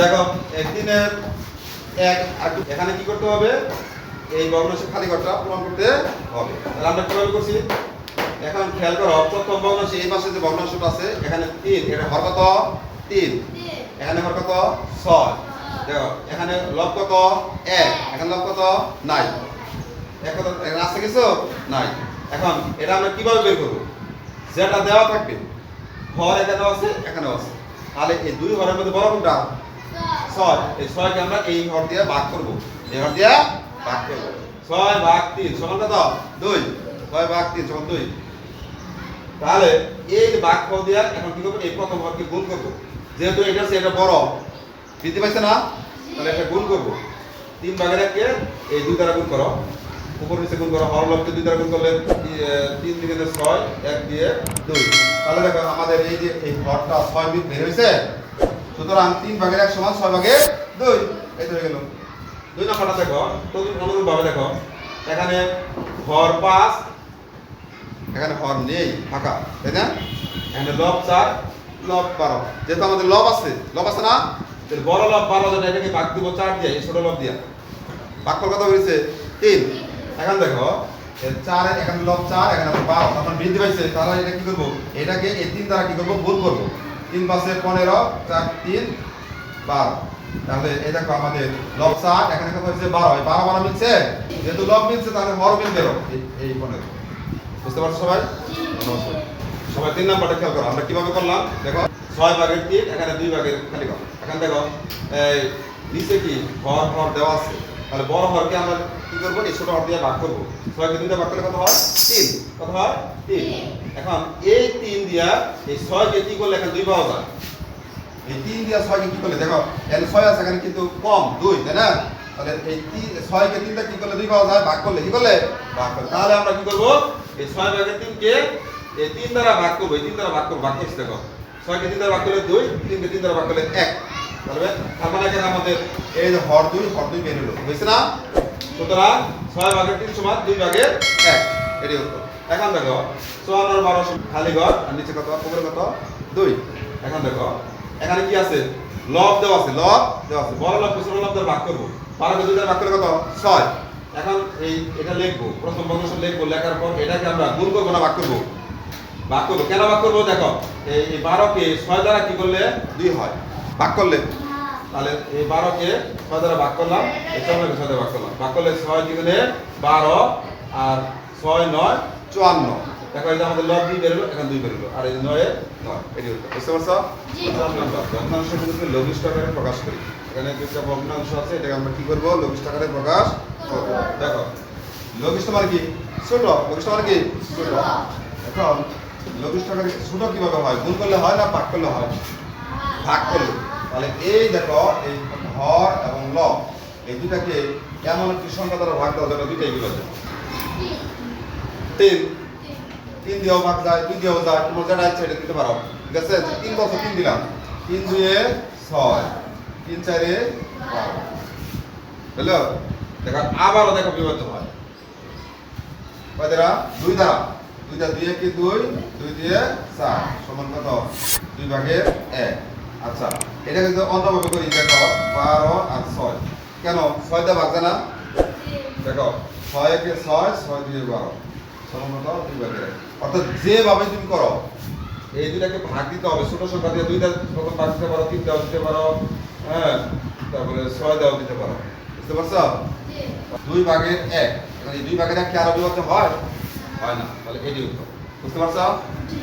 দেখো, একদিনের এক এখানে কি করতে হবে? এই ভগ্নাংশের খালি ঘরটা পূরণ করতে হবে। তাহলে আমরা কীভাবে করছি? এখন খেয়াল করো, প্রথম ভগ্নাংশে এই পাশে যে ভগ্নাংশটা আছে, এখানে তিন, এটা ঘর কত? তিন। এখানে ঘর কত? ছয়। দেখো, এখানে লব কত? এক। এখানে লব কত? নাই। এক কত? আছে কিছু? নাই। এখন এটা আমরা কীভাবে বের করব? যেটা দেওয়া থাকবে, ঘর এখানেও আছে এখানেও আছে। তাহলে এই দুই ঘরের মধ্যে বড় কোনটা? ছয়। এই ছয়কে আমরা এই ঘর দিয়ে ভাগ করব। এই ঘর দিয়ে ভাগ করব। ছয় ভাগ তিন, সমান কত? দুই। ছয় ভাগ তিন, সমান দুই। তাহলে এই ভাগ ফল দিয়ে এখন কি করব? এই প্রথম ঘরকে গুণ করব। যেহেতু এটা আছে এটা বড়, বৃদ্ধি পাইছে না? তাহলে এটা গুণ করব। তিন ভাগের এককে এই দুই দ্বারা গুণ করো। উপর নিচে গুণ করো। হর লবকে দুই দ্বারা গুণ করলে তিন দিকে ছয়, এক দিয়ে দুই। তাহলে দেখো আমাদের এই যে এই ঘরটা ছয় বিট বের হয়েছে সুতরাং তিন ভাগের এক সমান ছয় ভাগের দুই। এই হয়ে গেল। দুই নম্বরটা দেখো তো অনুরূপ ভাবে দেখো। এখানে ঘর পাঁচ, এখানে হর নেই, ফাঁকা, তাই না? এখানে লব চার, লব বারো। যেহেতু আমাদের লব আছে লব আছে না? বড় লব বারো যেটা এটাকে ভাগ দিব চার দিয়ে ছোট লব দিয়া। ভাগ কত হয়েছে, তিন। এখন দেখো চার, এখানে লব চার, এখানে বারো। তখন বৃদ্ধি পাইছে, তাহলে এটা কি করব? এটাকে এই তিন দ্বারা কি করব? গুণ করব। তিন পাশে পনেরো, চার, তিন, বারো। তাহলে এই দেখো আমাদের লব চার, এখানে হয়েছে? বারো। বারো বারো মিলছে? যেহেতু লব মিলছে, তাহলে হর মিলবে এই- এই পনেরো। বুঝতে পারছ সবাই। সবাই তিন নাম্বারটা খেয়াল করো, আমরা কীভাবে করলাম? দেখো, ছয় ভাগের তিন, এখানে দুই ভাগের খালি ঘর এখানে দেখো, এই নিচে কি? ঘর ঘর দেওয়া আছে। তাহলে বড় ঘরকে আমরা কি করব? এই ছোট ঘর দিয়ে ভাগ করব। ছয়কে তিনটা ভাগ করলে কত হয়? তিন। কত হয়? তিন। এখন এই তিন দিয়া, এই ছয়কে কি করলে? এখানে দুই পাওয়া যায়। এই তিন দিয়া ছয়কে কি করলে? দেখো, এখানে ছয় আছে, এখানে কিন্তু কম, দুই, তাই না? তাহলে এই তিন ছয়কে তিনটা কি করলে? দুই পাওয়া যায়, ভাগ করলে কি করলে? ভাগ করলে। তাহলে আমরা কি করব? এই ছয় ভাগের তিনকে এই তিন দ্বারা ভাগ করব, এই তিন দ্বারা ভাগ করব, ভাগ করছি, দেখো। ছয়কে তিন দ্বারা ভাগ করলে দুই তিনকে তিন দ্বারা ভাগ করলে এক। তাহলে তার মানে এখানে আমাদের এই যে হর দুই হর দুই বের হলো হয়েছে না? সুতরাং ছয় ভাগের তিন সমান দুই ভাগের এক। এটি উত্তর। এখন দেখো চুয়ান্ন বারো খালি ঘর, আর নিচে কত? উপরে কত? দুই। এখন দেখো, এখানে কি আছে? লব দেওয়া আছে, লব দেওয়া আছে। বড় লব ছোট লব ভাগ করব। বারোকে দুই ভাগ করলে কত? ছয়। এখন এই, এটা লিখব, প্রথম বংশ লিখব, লেখার পর এটাকে আমরা গুণ করব না ভাগ করব? ভাগ করব। কেন ভাগ করব? দেখো, এই বারোকে ছয় দ্বারা কি করলে? দুই হয়। ভাগ করলে? তাহলে এই বারোকে ছয় দ্বারা ভাগ করলাম, এই ছয় দ্বারা ভাগ করলাম। ভাগ করলে ছয় কি করলে বারো। আর ছয় নয় চুয়ান্ন। দেখো এই যে আমাদের লব দুই বেরোলো এখানে দুই বেরোলো আর এই নয় নয় এটি উত্তর বুঝতে পারছ? জি। ভগ্নাংশ কিন্তু লঘিষ্ঠ আকারে প্রকাশ করি। এখানে দুইটা ভগ্নাংশ আছে এটাকে আমরা কি করব? লঘিষ্ঠ আকারে প্রকাশ করব। দেখো লঘিষ্ঠ মানে কি? ছোট। লঘিষ্ঠ মানে কি? ছোট। এখন লঘিষ্ঠ আকারে ছোট কীভাবে হয়? গুণ করলে হয় না ভাগ করলে হয়? ভাগ করলে। তাহলে এই দেখো এই হর এবং ল এই দুটাকে এমন একটি সংখ্যা দ্বারা ভাগ দেওয়া যাবে দুইটাই বিভাজ্য তিন। তিন দিয়েও ভাগ যায় দুই দিয়েও যায় তোমার যেটা ইচ্ছা এটা দিতে পারো। ঠিক আছে? তিন বছর তিন দিলাম। তিন দুয়ে ছয়, তিন চারে বারো বুঝলো? দেখো, আবারও দেখো বিভাজ্য হয়। কয় দ্বারা? দুই দ্বারা। দুই একে দুই দুই দিয়ে চার। সমান কত? দুই ভাগের এক। আচ্ছা এটা কিন্তু অন্যভাবে করি, দেখো, বারো আর ছয়। কেন? ছয় দিয়ে ভাগ যায় না দেখো, ছয় একে ছয় ছয় দিয়ে বারো। দুই এক অর্থাৎ যেভাবে তুমি করো এই দুটাকে ভাগ দিতে হবে। ছোট সংখ্যা দিয়ে দুইটা প্রথম ভাগ দিতে পারো তিনটাও দিতে পারো হ্যাঁ? তারপরে ছয় দেওয়া দিতে পারো। বুঝতে পারছ? দুই ভাগের এক। এখন এই দুই ভাগের এক কি আরও বিভক্ত হয়? হয় না। তাহলে এটি উত্তর। বুঝতে পারছ?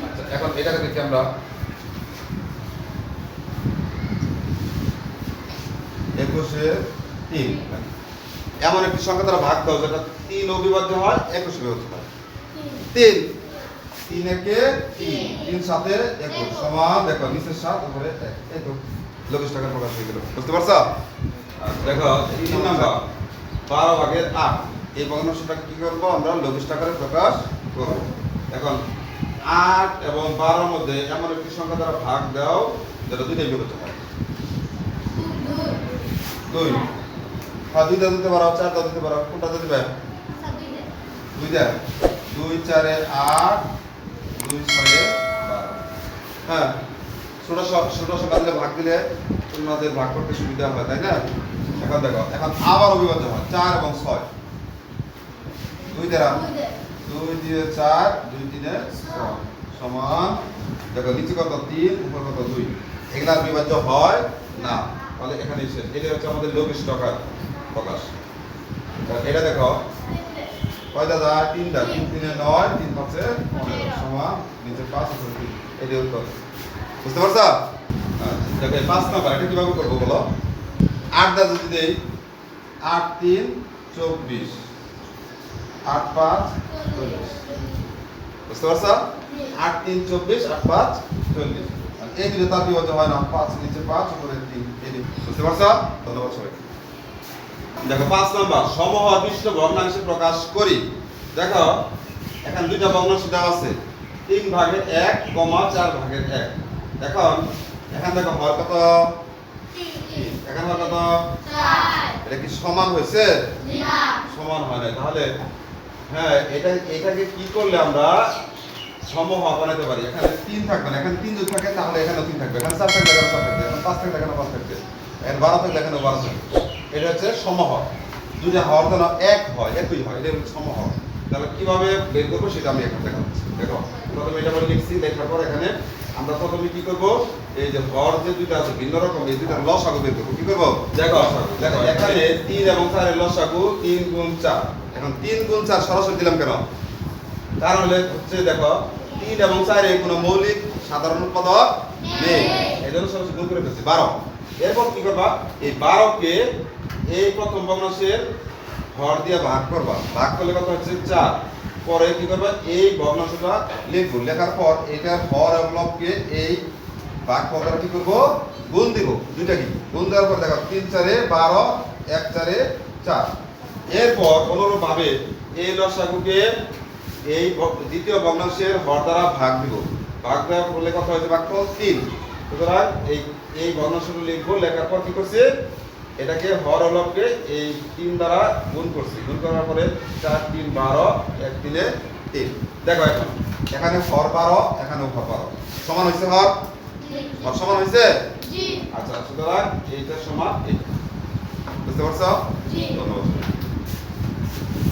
আচ্ছা এখন এটাকে দেখি আমরা। একুশে তিন। এমন একটি সংখ্যা তারা ভাগ দাও যেটা তিন অবিভাজ্য হয় একুশে বিভাজ্য হয়। তিন। তিন একে তিন। তিন। সাথে একুশ সমান দেখো নিচের সাত উপরে এক। এই তো লঘিষ্ঠ আকারে প্রকাশ হয়ে গেল। বুঝতে পারছ? আচ্ছা, দেখো তিন নাম্বার। বারো ভাগের আট। এই ভগ্নাংশটা কি করব আমরা? লঘিষ্ঠ আকারে প্রকাশ করব। এখন আট এবং বারোর মধ্যে এমন একটি সংখ্যা দ্বারা ভাগ দাও যেটা দুইটাই বিভক্ত হয়। দুই। হ্যাঁ দুইটা দিতে পারো চারটা দিতে পারো কোনটা দিবে দুইটা। দুই চারে আট দুই ছয়ে বারো। হ্যাঁ ছোট সংখ্যা দিলে ভাগ দিলে তোমাদের ভাগ করতে সুবিধা হয় তাই না? এখন দেখো এখন আবার অবিভাজ্য হয় চার এবং ছয়। দুই দ্বারা দুই দিয়ে চার দুই তিনে ছয়। সমান দেখো নিচে কত? তিন উপর কত? দুই। এগুলার বিভাজ্য হয় না। তাহলে এখানে শেষ। এটা হচ্ছে আমাদের লঘিষ্ঠ আকার প্রকাশ। এটা দেখো কয়টা যায় তিনটা তিন তিনে নয় তিন পাঁচে পনেরো। সমান নিচে পাঁচ এটি উত্তর। বুঝতে পারছ? আচ্ছা, দেখো এই পাঁচ নাম্বার। এটা কীভাবে করব বলো? আটটা যদি দেই আট তিন চব্বিশ। আট পাঁচ চল্লিশ। বুঝতে পারছ? আট তিন চব্বিশ আট পাঁচ চল্লিশ। এই দিনে তার বিভাজ্য হয় না পাঁচ নিচে পাঁচ উপরে তিন। এই বুঝতে পারছ? ধন্যবাদ সবাই দেখো পাঁচ নাম্বার সমহর বিশিষ্ট ভগ্নাংশে প্রকাশ করি। দেখো এখন দুইটা ভগ্নাংশ দেওয়া আছে। তিন ভাগের এক কমা চার ভাগের এক। এখন এখান দেখো হর কত। এখানে হর কত? এটা কি সমান হয়েছে? সমান হয় না তাহলে হ্যাঁ এটা এটাকে কি করলে আমরা সমহ বানাতে পারি? এখানে তিন থাকবে না। এখানে তিন যদি থাকে তাহলে এখানে তিন থাকবে। এখানে চার থাকলে এখানে চার থাকবে। এখানে পাঁচ থাকলে এখানে পাঁচ থাকবে। এখানে বারো থাকলে এখানে বারো থাকবে। এটা হচ্ছে সমহ দুটা হওয়ার জন্য এক হয়, একই হয় এটা হচ্ছে সমহ তাহলে কীভাবে বের করব সেটা আমি এখন দেখাচ্ছি। দেখো, প্রথমে এটা বলে লিখছি লেখার পর এখানে আমরা প্রথমে কি করব? এই যে হর যে দুইটা আছে, ভিন্ন রকম, এই দুইটা লসাগু বের করব। কি করব? দেখো দেখো, এখানে তিন এবং চারের লসাগু তিন গুণ চার। এখন তিন গুণ চার সরাসরি দিলাম কেন? কারণ হচ্ছে, দেখো, তিন এবং চারে কোনো মৌলিক সাধারণ পদক নেই। এই জন্য সরাসরি গুণ করে ফেলছি, বারো। এরপর কি করবা? এই বারোকে এই প্রথম ভগ্নাংশের হর দিয়ে ভাগ করবা। ভাগ করলে কত হচ্ছে? চার। পরে কি করবা? এই ভগ্নাংশটা লিখব। লেখার পর এটার হর এবং লবকে এই ভাগ পদটা কি করব? গুণ দিব। দুইটা কি? গুণ দেওয়ার পর দেখো, তিন চারে বারো, এক চারে চার। এরপর অনুরূপভাবে এই লসাগুকে এই দ্বিতীয় ভগ্নাংশের হর দ্বারা ভাগ দিব। ভাগ দেওয়ার ফলে কত হয়েছে? ভাগফল তিন। সুতরাং এই এই ভগ্নাংশটা লিখব। লেখার পর কি করছে? এটাকে হর অলবকে এই তিন দ্বারা গুণ করছি। গুণ করার পরে চার তিন বারো এক তিনে তিন। দেখো এখন এখানে হর বারো এখানে হর বারো। সমান হয়েছে হর? হর সমান হয়েছে আচ্ছা সুতরাং এইটা সমান এই বুঝতে পারছ? ধন্যবাদ।